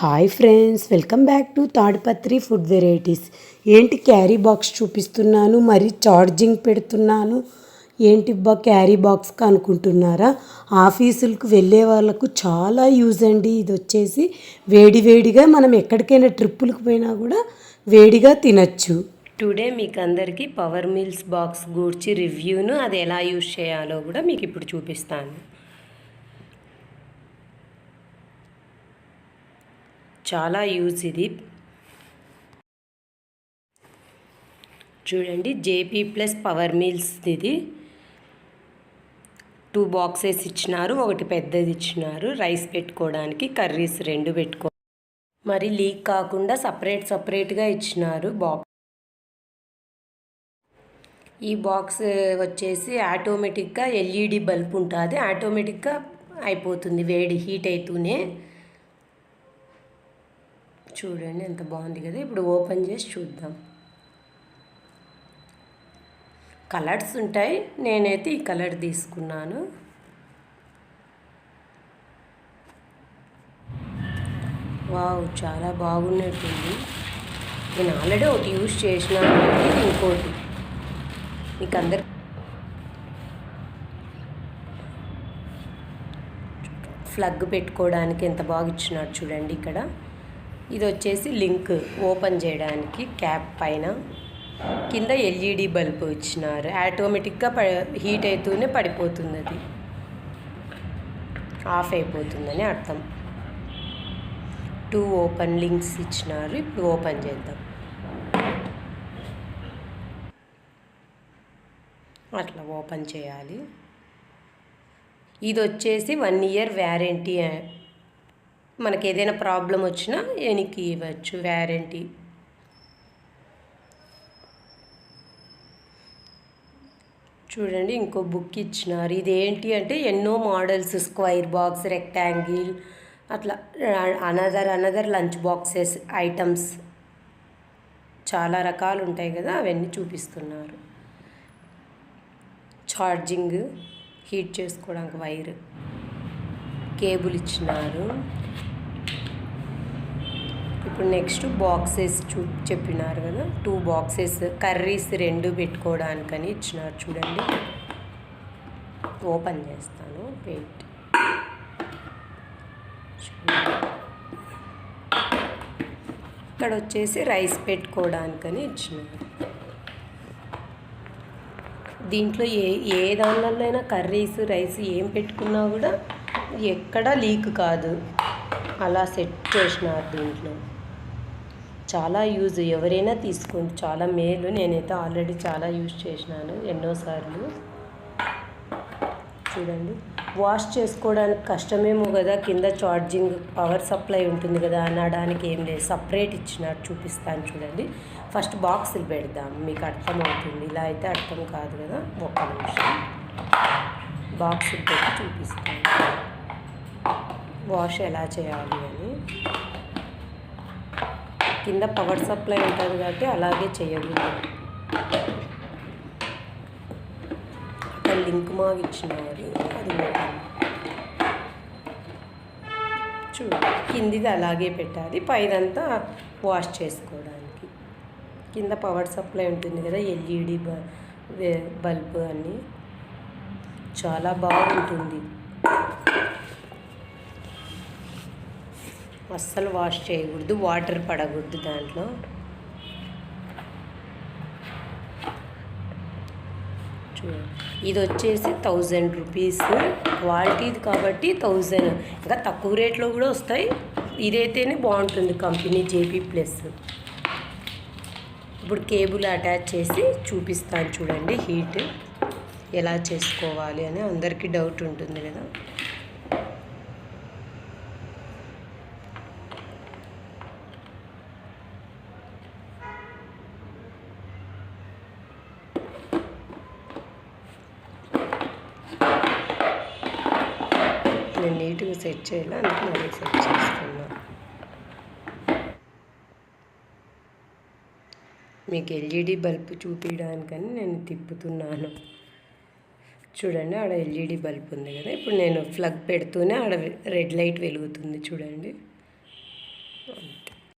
Hi friends welcome back to Tadipatri food varieties. ఏంటి carry box చూపిస్తున్నాను మరి charging పెడుతున్నాను? ఏంటి బా క్యారీ బాక్స్ అనుకుంటున్నారా? ఆఫీసులకు వెళ్ళే వాళ్ళకు చాలా యూజ్ అండి. ఇది వచ్చేసి వేడివేడిగా మనం ఎక్కడికైనా ట్రిప్పులకు పోయినా కూడా వేడిగా తినచ్చు. టుడే మీకు అందరికీ పవర్ మిల్స్ బాక్స్ గూర్చి రివ్యూను అది ఎలా యూజ్ చేయాలో కూడా మీకు ఇప్పుడు చూపిస్తాను. చాలా యూజ్ ఇది. చూడండి జేపీ ప్లస్ పవర్ మీల్స్ ఇది. టూ బాక్సెస్ ఇచ్చినారు ఒకటి పెద్దది ఇచ్చినారు. రైస్ పెట్టుకోవడానికి కర్రీస్ రెండు పెట్టుకో మరి లీక్ కాకుండా సపరేట్ సపరేట్గా ఇచ్చినారు బాక్స్ ఈ బాక్స్ వచ్చేసి ఆటోమేటిక్గా ఎల్ఈడి బల్బ్ ఉంటుంది. ఆటోమేటిక్గా అయిపోతుంది వేడి హీట్ అవుతూనే చూడండి ఎంత బాగుంది కదా. ఇప్పుడు ఓపెన్ చేసి చూద్దాం. కలర్స్ ఉంటాయి. నేనైతే ఈ కలర్ తీసుకున్నాను. వావ్ చాలా బాగున్నట్టుంది. నేను ఆల్రెడీ ఒకటి యూజ్ చేసినాను ఇంకోటి. మీకు అందరు ఫ్లగ్ పెట్టుకోవడానికి ఎంత బాగా ఇచ్చినారు చూడండి ఇక్కడ. ఇది వచ్చేసి లింక్ ఓపెన్ చేయడానికి క్యాప్ పైన. కింద ఎల్ఈడి బల్బ్ ఇచ్చినారు. ఆటోమేటిక్గా ప హీట్ అవుతూనే పడిపోతుంది అది ఆఫ్ అయిపోతుందని అర్థం. టూ ఓపెన్ లింక్స్ ఇచ్చినారు. ఇప్పుడు ఓపెన్ చేద్దాం. అట్లా ఓపెన్ చేయాలి. ఇది వచ్చేసి వన్ ఇయర్ వ్యారంటీ మనకి ఏదైనా ప్రాబ్లం వచ్చినా వెనక్కి ఇవ్వచ్చు వ్యారంటీ చూడండి ఇంకో బుక్ ఇచ్చినారు. ఇదేంటి అంటే ఎన్నో మోడల్స్ స్క్వైర్ బాక్స్ రెక్టాంగిల్ అట్లా another another lunch boxes items. చాలా రకాలు ఉంటాయి కదా అవన్నీ చూపిస్తున్నారు. ఛార్జింగ్ హీట్ చేసుకోవడానికి వైర్. కేబుల్ ఇచ్చినారు. ఇప్పుడు నెక్స్ట్ బాక్సెస్ చూ చెప్పినారు కదా. టూ బాక్సెస్ కర్రీస్ రెండు పెట్టుకోవడానికని ఇచ్చినారు చూడండి. ఓపెన్ చేస్తాను. వెయిట్. ఇక్కడ వచ్చేసి రైస్ పెట్టుకోవడానికని ఇచ్చినారు. దీంట్లో ఏ ఏ దానిలో కర్రీస్ రైస్ ఏం పెట్టుకున్నా కూడా ఎక్కడ లీక్ కాదు. అలా సెట్ చేసినారు దీంట్లో. చాలా యూజ్ ఎవరైనా తీసుకోండి. చాలా మేలు. నేనైతే ఆల్రెడీ చాలా యూజ్ చేసినాను ఎన్నోసార్లు చూడండి. వాష్ చేసుకోవడానికి కష్టమేమో కదా. కింద ఛార్జింగ్ పవర్ సప్లై ఉంటుంది కదా అనడానికి ఏం లేదు. సపరేట్ ఇచ్చినట్టు చూపిస్తాను చూడండి. ఫస్ట్ బాక్సులు పెడదాం. మీకు అర్థమవుతుంది. ఇలా అయితే అర్థం కాదు కదా. ఒక్క నిమిషం. బాక్సులు పెట్టి చూపిస్తాను. వాష్ ఎలా చేయాలి అని. కింద పవర్ సప్లై ఉంటుంది కాబట్టి అలాగే చేయకూడదు అక్కడ లింక్ మాకు ఇచ్చినారు అది చూ కిందిది అలాగే పెట్టాలి పైదంతా వాష్ చేసుకోవడానికి. కింద పవర్ సప్లై ఉంటుంది కదా ఎల్ఈడి బల్బ్ అని. చాలా బాగుంటుంది. అస్సలు వాష్ చేయకూడదు వాటర్ పడకూడదు దాంట్లో. ఇది వచ్చేసి థౌజండ్ రూపీస్. క్వాలిటీది కాబట్టి థౌజండ్. ఇంకా తక్కువ రేట్లో కూడా వస్తాయి. ఇదైతేనే బాగుంటుంది కంపెనీ జేపీ ప్లస్. ఇప్పుడు కేబుల్ అటాచ్ చేసి చూపిస్తాను చూడండి హీట్ ఎలా చేసుకోవాలి అని అందరికీ డౌట్ ఉంటుంది కదా నేను నీట్గా సెట్ చేయాలి అందుకే మళ్ళీ సెట్ చేస్తున్నా మీకు ఎల్ఈడి బల్బ్ చూపించడానికని నేను తిప్పుతున్నాను. చూడండి ఆడ ఎల్ఈడి బల్బ్ ఉంది కదా ఇప్పుడు నేను ప్లగ్ పెడుతూనే ఆడ రెడ్ లైట్ వెలుగుతుంది చూడండి.